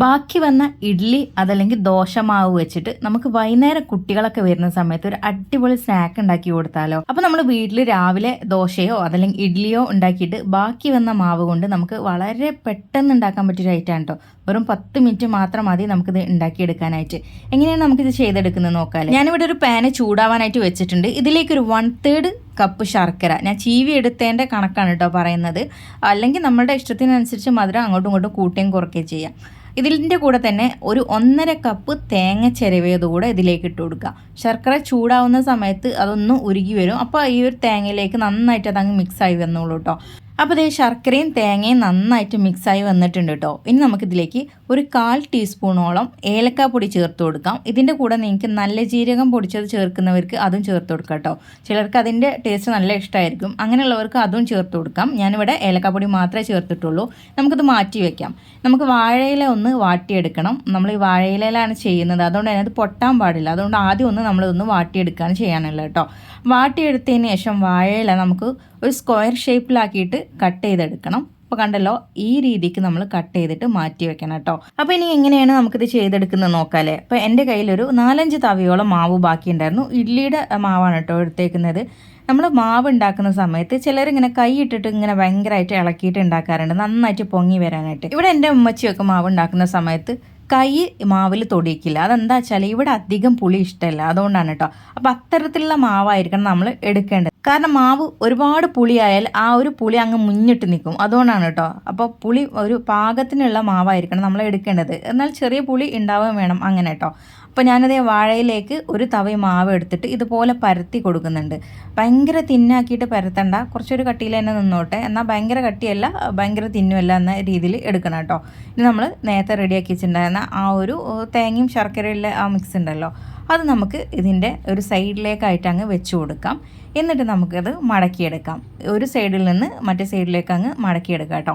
ബാക്കി വന്ന ഇഡ്ഡലി അതല്ലെങ്കിൽ ദോശ മാവ് വെച്ചിട്ട് നമുക്ക് വൈകുന്നേരം കുട്ടികളൊക്കെ വരുന്ന സമയത്ത് ഒരു അടിപൊളി സ്നാക്ക് ഉണ്ടാക്കി കൊടുത്താലോ? അപ്പൊ നമ്മൾ വീട്ടിൽ രാവിലെ ദോശയോ അതല്ലെങ്കിൽ ഇഡ്ഡലിയോ ഉണ്ടാക്കിയിട്ട് ബാക്കി വന്ന മാവ് കൊണ്ട് നമുക്ക് വളരെ പെട്ടെന്ന് ഉണ്ടാക്കാൻ പറ്റിയ ഐറ്റം കേട്ടോ വെറും പത്ത് മിനിറ്റ് മാത്രം മതി നമുക്കിത് ഉണ്ടാക്കിയെടുക്കാനായിട്ട്. എങ്ങനെയാണ് നമുക്കിത് ചെയ്തെടുക്കുന്നത് നോക്കാം ഞാനിവിടെ ഒരു പാന് ചൂടാവാനായിട്ട് വെച്ചിട്ടുണ്ട്. ഇതിലേക്ക് ഒരു വൺ തേർഡ് കപ്പ് ശർക്കര. ഞാൻ ചീവി എടുത്തതിന്റെ കണക്കാണ് കേട്ടോ പറയുന്നത്. അല്ലെങ്കിൽ നമ്മുടെ ഇഷ്ടത്തിനനുസരിച്ച് മധുരം അങ്ങോട്ടും ഇങ്ങോട്ടും കൂട്ടുകയും കുറയ്ക്കുകയും ചെയ്യാം. ഇതിന്റെ കൂടെ തന്നെ ഒരു ഒന്നര കപ്പ് തേങ്ങ ചിരവിയത് കൂടെ ഇതിലേക്ക് ഇട്ട് കൊടുക്കുക. ശർക്കര ചൂടാവുന്ന സമയത്ത് അതൊന്ന് ഉരുകി വരും. അപ്പോൾ ഈ ഒരു തേങ്ങയിലേക്ക് നന്നായിട്ട് അതങ്ങ് മിക്സ് ആയി വന്നോളൂ കേട്ടോ അപ്പോൾ ഇതേ ശർക്കരയും തേങ്ങയും നന്നായിട്ട് മിക്സായി വന്നിട്ടുണ്ട് കേട്ടോ ഇനി നമുക്കിതിലേക്ക് ഒരു കാൽ ടീസ്പൂണോളം ഏലക്കാപ്പൊടി ചേർത്ത് കൊടുക്കാം. ഇതിന്റെ കൂടെ നിങ്ങൾക്ക് നല്ല ജീരകം പൊടിച്ചത് ചേർക്കുന്നവർക്ക് അതും ചേർത്ത് കൊടുക്കാം കേട്ടോ ചിലർക്ക് അതിന്റെ ടേസ്റ്റ് നല്ല ഇഷ്ടമായിരിക്കും അങ്ങനെയുള്ളവർക്ക് അതും ചേർത്ത് കൊടുക്കാം. ഞാനിവിടെ ഏലക്കാപ്പൊടി മാത്രമേ ചേർത്തിട്ടുള്ളൂ. നമുക്കിത് മാറ്റി വയ്ക്കാം നമുക്ക് വാഴയില ഒന്ന് വാട്ടിയെടുക്കണം. നമ്മൾ ഈ വാഴയിലയിലാണ് ചെയ്യുന്നത്. അതുകൊണ്ട് തന്നെ അത് പൊട്ടാൻ പാടില്ല. അതുകൊണ്ട് ആദ്യം ഒന്ന് നമ്മളിതൊന്ന് വാട്ടിയെടുക്കുകയാണ് ചെയ്യാനുള്ളത് കേട്ടോ വാട്ടിയെടുത്തതിന് ശേഷം വാഴയില നമുക്ക് ഒരു സ്ക്വയർ ഷേപ്പിലാക്കിയിട്ട് കട്ട് ചെയ്തെടുക്കണം. അപ്പോൾ കണ്ടല്ലോ ഈ രീതിക്ക് നമ്മൾ കട്ട് ചെയ്തിട്ട് മാറ്റി വെക്കണം കേട്ടോ. അപ്പോൾ ഇനി എങ്ങനെയാണ് നമുക്കിത് ചെയ്തെടുക്കുന്നത് നോക്കാല്ലേ? അപ്പോൾ എന്റെ കയ്യിലൊരു നാലഞ്ച് തവിയോളം മാവ് ബാക്കിയുണ്ടായിരുന്നു. ഇഡ്ലിയുടെ മാവാണ് കേട്ടോ എടുത്തേക്കുന്നത്. നമ്മൾ മാവ് ഉണ്ടാക്കുന്ന സമയത്ത് ചിലരിങ്ങനെ കൈ ഇട്ടിട്ട് ഇങ്ങനെ ഭയങ്കരമായിട്ട് ഇളക്കിയിട്ട് ഉണ്ടാക്കാറുണ്ട്. നന്നായിട്ട് പൊങ്ങി വരാനായിട്ട്. ഇവിടെ എന്റെ ഉമ്മച്ചിയൊക്കെ മാവ് ഉണ്ടാക്കുന്ന സമയത്ത് കൈ മാവിൽ തൊടിയിക്കില്ല. അതെന്താ വെച്ചാൽ ഇവിടെ അധികം പുളി ഇഷ്ടമല്ല. അതുകൊണ്ടാണ് കേട്ടോ. അപ്പോൾ അത്തരത്തിലുള്ള മാവായിരിക്കണം നമ്മൾ എടുക്കേണ്ടത്. കാരണം മാവ് ഒരുപാട് പുളിയായാൽ ആ ഒരു പുളി അങ്ങ് മുന്നിട്ട് നിൽക്കും. അതുകൊണ്ടാണ് കേട്ടോ. അപ്പോൾ പുളി ഒരു പാകത്തിനുള്ള മാവായിരിക്കണം നമ്മൾ എടുക്കേണ്ടത്. എന്നാൽ ചെറിയ പുളി ഉണ്ടാവാൻ വേണം അങ്ങനെ കേട്ടോ. അപ്പോൾ ഞാനതേ വാഴയിലേക്ക് ഒരു തവ മാവ് എടുത്തിട്ട് ഇതുപോലെ പരത്തി കൊടുക്കുന്നുണ്ട്. ഭയങ്കര തിന്നാക്കിയിട്ട് പരത്തണ്ട. കുറച്ചൊരു കട്ടിയിൽ തന്നെ നിന്നോട്ടെ. എന്നാൽ ഭയങ്കര കട്ടിയല്ല ഭയങ്കര തിന്നുമല്ല എന്ന രീതിയിൽ എടുക്കണം കേട്ടോ. ഇനി നമ്മൾ നേരത്തെ റെഡിയാക്കി വെച്ചിട്ടുണ്ടായിരുന്ന ആ ഒരു തേങ്ങയും ശർക്കരയുള്ള ആ മിക്സ് ഉണ്ടല്ലോ. അത് നമുക്ക് ഇതിന്റെ ഒരു സൈഡിലേക്കായിട്ട് അങ്ങ് വെച്ച് കൊടുക്കാം. എന്നിട്ട് നമുക്കത് മടക്കിയെടുക്കാം. ഒരു സൈഡിൽ നിന്ന് മറ്റേ സൈഡിലേക്ക് അങ്ങ് മടക്കിയെടുക്കാം കേട്ടോ.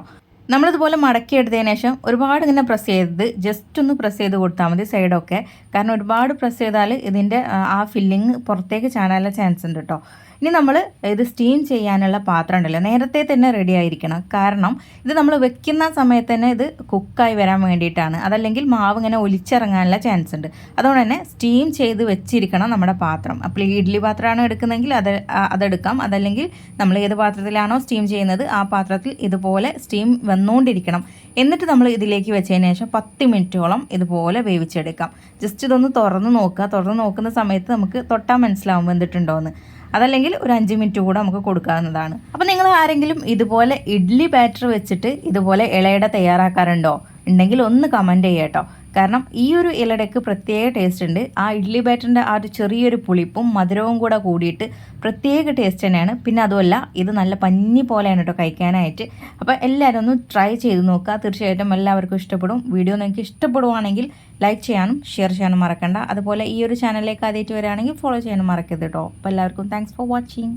നമ്മളിതുപോലെ മടക്കിയെടുത്തതിന് ശേഷം ഒരുപാട് ഇങ്ങനെ പ്രസ് ചെയ്ത് ജസ്റ്റ് ഒന്ന് പ്രസ് ചെയ്ത് കൊടുത്താൽ മതി സൈഡൊക്കെ കാരണം ഒരുപാട് പ്രസ് ചെയ്താൽ ഇതിന്റെ ആ ഫില്ലിങ് പുറത്തേക്ക് ചാടാനുള്ള ചാൻസ് ഉണ്ട് കേട്ടോ. ഇനി നമ്മൾ ഇത് സ്റ്റീം ചെയ്യാനുള്ള പാത്രം ഉണ്ടല്ലോ നേരത്തെ തന്നെ റെഡി ആയിരിക്കണം. കാരണം ഇത് നമ്മൾ വെക്കുന്ന സമയത്ത് തന്നെ ഇത് കുക്കായി വരാൻ വേണ്ടിയിട്ടാണ്. അതല്ലെങ്കിൽ മാവ് ഇങ്ങനെ ഒലിച്ചിറങ്ങാനുള്ള ചാൻസ് ഉണ്ട്. അതുകൊണ്ട് തന്നെ സ്റ്റീം ചെയ്ത് വെച്ചിരിക്കണം നമ്മുടെ പാത്രം. അപ്പോൾ ഈ ഇഡ്ഡലി പാത്രമാണ് എടുക്കുന്നതെങ്കിൽ അത് അതെടുക്കാം. അതല്ലെങ്കിൽ നമ്മൾ ഏത് പാത്രത്തിലാണോ സ്റ്റീം ചെയ്യുന്നത് ആ പാത്രത്തിൽ ഇതുപോലെ സ്റ്റീം വന്നുകൊണ്ടിരിക്കണം. എന്നിട്ട് നമ്മൾ ഇതിലേക്ക് വെച്ചതിന് ശേഷം പത്ത് മിനിറ്റോളം ഇതുപോലെ വേവിച്ചെടുക്കാം. ജസ്റ്റ് ഇതൊന്ന് തുറന്ന് നോക്കുക. തുറന്ന് നോക്കുന്ന സമയത്ത് നമുക്ക് തൊട്ടാൽ മനസ്സിലാവും വെന്തിട്ടുണ്ടോ എന്ന്. അതല്ലെങ്കിൽ ഒരു അഞ്ച് മിനിറ്റ് കൂടെ നമുക്ക് കൊടുക്കാവുന്നതാണ്. അപ്പോൾ നിങ്ങൾ ആരെങ്കിലും ഇതുപോലെ ഇഡ്ഡലി ബാറ്റർ വെച്ചിട്ട് ഇതുപോലെ ഇളയട തയ്യാറാക്കാറുണ്ടോ? ഉണ്ടെങ്കിൽ ഒന്ന് കമന്റ് ചെയ്യട്ടോ കാരണം ഈ ഒരു ഇലടയ്ക്ക് പ്രത്യേക ടേസ്റ്റ് ഉണ്ട്. ആ ഇഡ്ഡലി ബാറ്ററിന്റെ ആ ഒരു ചെറിയൊരു പുളിപ്പും മധുരവും കൂടെ കൂടിയിട്ട് പ്രത്യേക ടേസ്റ്റ് തന്നെയാണ്. പിന്നെ അതുമല്ല ഇത് നല്ല പഞ്ഞി പോലെയാണ് കേട്ടോ കഴിക്കാനായിട്ട്. അപ്പോൾ എല്ലാവരും ഒന്ന് ട്രൈ ചെയ്ത് നോക്കുക. തീർച്ചയായിട്ടും എല്ലാവർക്കും ഇഷ്ടപ്പെടും. വീഡിയോ നിങ്ങൾക്ക് ഇഷ്ടപ്പെടുവാണെങ്കിൽ ലൈക്ക് ചെയ്യാനും ഷെയർ ചെയ്യാനും മറക്കണ്ട. അതുപോലെ ഈ ഒരു ചാനലിലേക്ക് ആദ്യമായിട്ട് വരികയാണെങ്കിൽ ഫോളോ ചെയ്യാനും മറക്കരുത് കേട്ടോ അപ്പോൾ എല്ലാവർക്കും താങ്ക്സ് ഫോർ വാച്ചിങ്